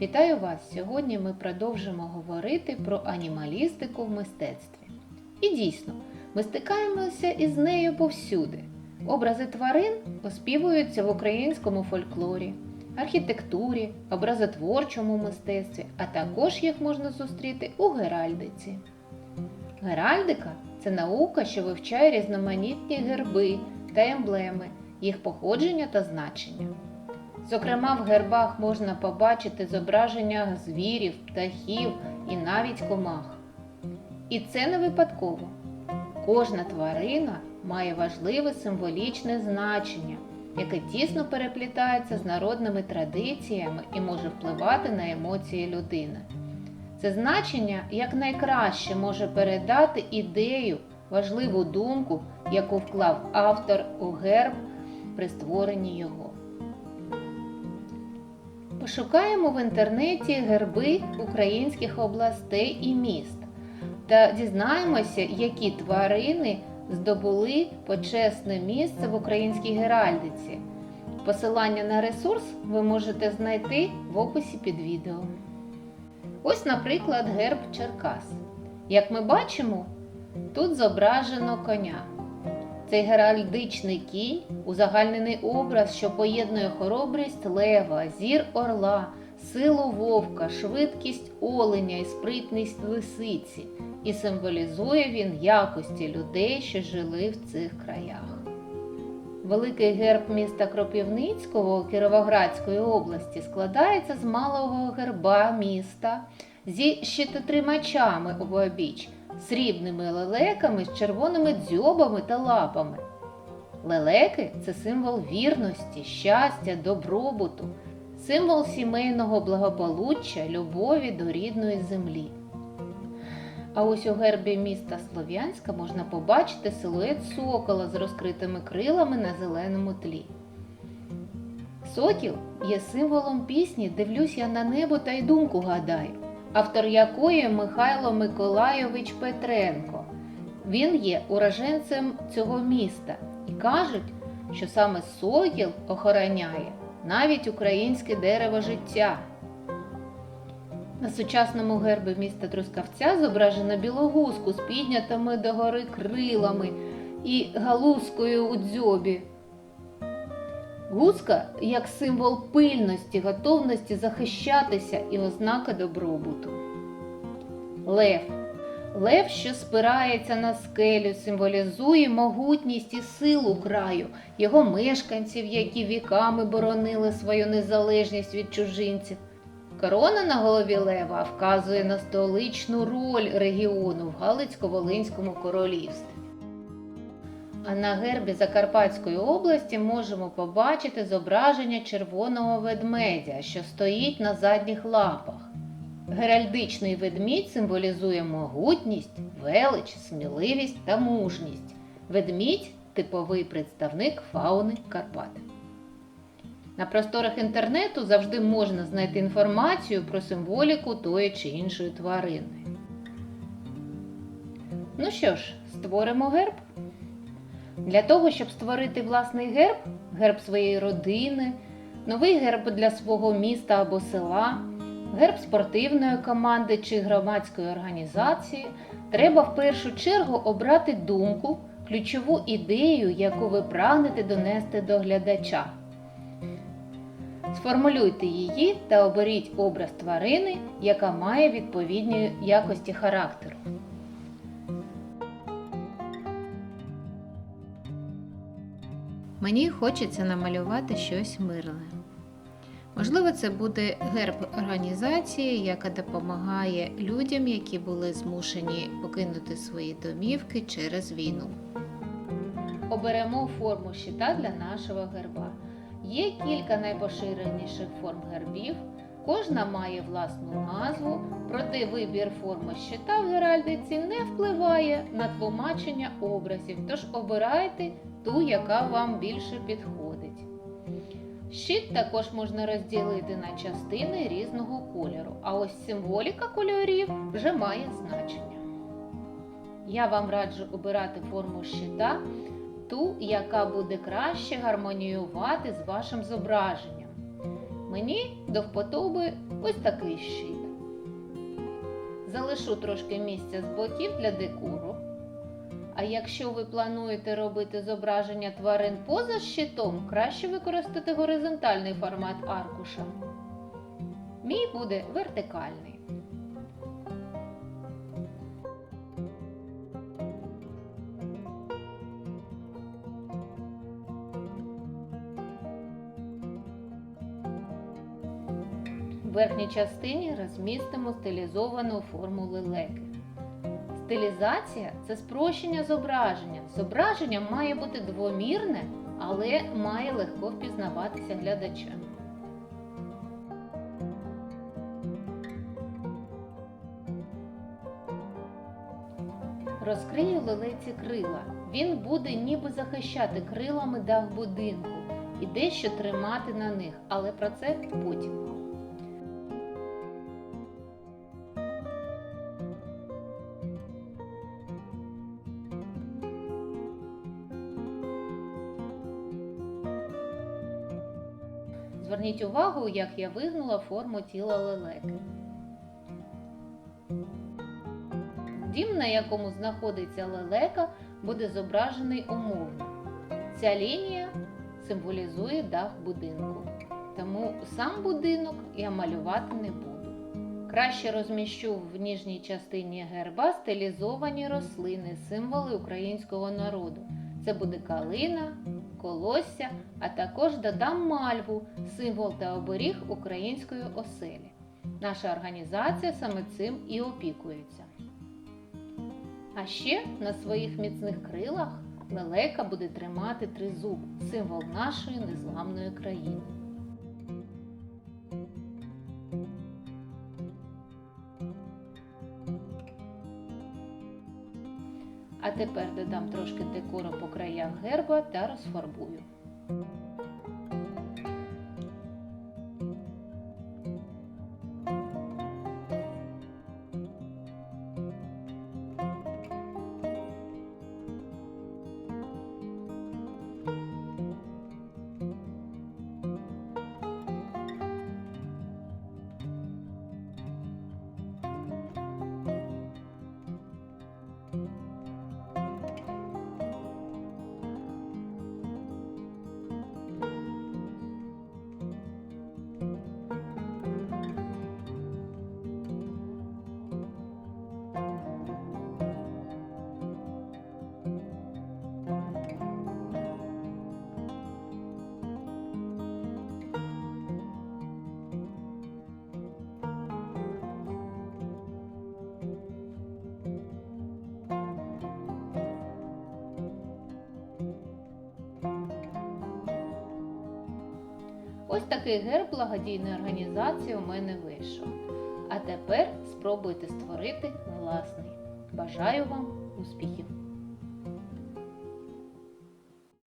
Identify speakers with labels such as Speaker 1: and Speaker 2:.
Speaker 1: Вітаю вас! Сьогодні ми продовжимо говорити про анімалістику в мистецтві. І дійсно, ми стикаємося із нею повсюди. Образи тварин оспівуються в українському фольклорі, архітектурі, образотворчому мистецтві, а також їх можна зустріти у геральдиці. Геральдика це наука, що вивчає різноманітні герби та емблеми, їх походження та значення. Зокрема, в гербах можна побачити зображення звірів, птахів і навіть комах. І це не випадково. Кожна тварина має важливе символічне значення, яке тісно переплітається з народними традиціями і може впливати на емоції людини. Це значення якнайкраще може передати ідею, важливу думку, яку вклав автор у герб при створенні його. Пошукаємо в інтернеті герби українських областей і міст та дізнаємося, які тварини здобули почесне місце в українській геральдиці. Посилання на ресурс ви можете знайти в описі під відео. Ось, наприклад, герб Черкас. Як ми бачимо, тут зображено коня. Цей геральдичний кінь узагальнений образ, що поєднує хоробрість лева, зір орла, силу вовка, швидкість оленя і спритність лисиці, і символізує він якості людей, що жили в цих краях. Великий герб міста Кропивницького Кіровоградської області складається з малого герба міста зі щитотримачами обабіч, срібними лелеками з червоними дзьобами та лапами. Лелеки це символ вірності, щастя, добробуту, символ сімейного благополуччя, любові до рідної землі. А ось у гербі міста Слов'янська можна побачити силует сокола з розкритими крилами на зеленому тлі. Сокіл є символом пісні Дивлюсь я на небо та й думку гадаю, автор якої Михайло Миколайович Петренко. Він є уроженцем цього міста і кажуть, що саме сокіл охороняє навіть українське дерево життя. На сучасному гербі міста Трускавця зображено білогузку з піднятими догори крилами і галузкою у дзьобі. Гуска як символ пильності, готовності захищатися і ознака добробуту. Лев. Лев, що спирається на скелю, символізує могутність і силу краю, його мешканців, які віками боронили свою незалежність від чужинців. Корона на голові лева вказує на столичну роль регіону в Галицько-Волинському королівстві. А на гербі Закарпатської області можемо побачити зображення червоного ведмедя, що стоїть на задніх лапах. Геральдичний ведмідь символізує могутність, велич, сміливість та мужність. Ведмідь типовий представник фауни Карпат. На просторах інтернету завжди можна знайти інформацію про символіку тої чи іншої тварини. Ну що ж, створимо герб. Для того, щоб створити власний герб, герб своєї родини, новий герб для свого міста або села, герб спортивної команди чи громадської організації, треба в першу чергу обрати думку, ключову ідею, яку ви прагнете донести до глядача. Сформулюйте її та оберіть образ тварини, яка має відповідні якості характеру. Мені хочеться намалювати щось мирне. Можливо, це буде герб організації, яка допомагає людям, які були змушені покинути свої домівки через війну. Оберемо форму щита для нашого герба. Є кілька найпоширеніших форм гербів, кожна має власну назву, проте вибір форми щита в геральдиці не впливає на тлумачення образів, тож обирайте ту, яка вам більше підходить. Щит також можна розділити на частини різного кольору, а ось символіка кольорів вже має значення. Я вам раджу обирати форму щита ту, яка буде краще гармоніювати з вашим зображенням. Мені до вподоби ось такий щит. Залишу трошки місця з боків для декору. А якщо ви плануєте робити зображення тварин поза щитом, краще використати горизонтальний формат аркуша. Мій буде вертикальний. В верхній частині розмістимо стилізовану форму лелеки. Стилізація це спрощення зображення. Зображення має бути двомірне, але має легко впізнаватися глядачем. Розкрию лелеці крила. Він буде ніби захищати крилами дах будинку і дещо тримати на них, але про це потім. Зверніть увагу, як я вигнула форму тіла лелеки. Дім, на якому знаходиться лелека, буде зображений умовно. Ця лінія символізує дах будинку, тому сам будинок я малювати не буду. Краще розміщу в ніжній частині герба стилізовані рослини, символи українського народу. Це буде калина, колосся, а також додам мальву, символ та оберіг української оселі. Наша організація саме цим і опікується. А ще на своїх міцних крилах лелека буде тримати тризуб, символ нашої незламної країни. А тепер додам трошки декору по краях герба та розфарбую. Ось такий герб благодійної організації у мене вийшов. А тепер спробуйте створити власний. Бажаю вам успіхів!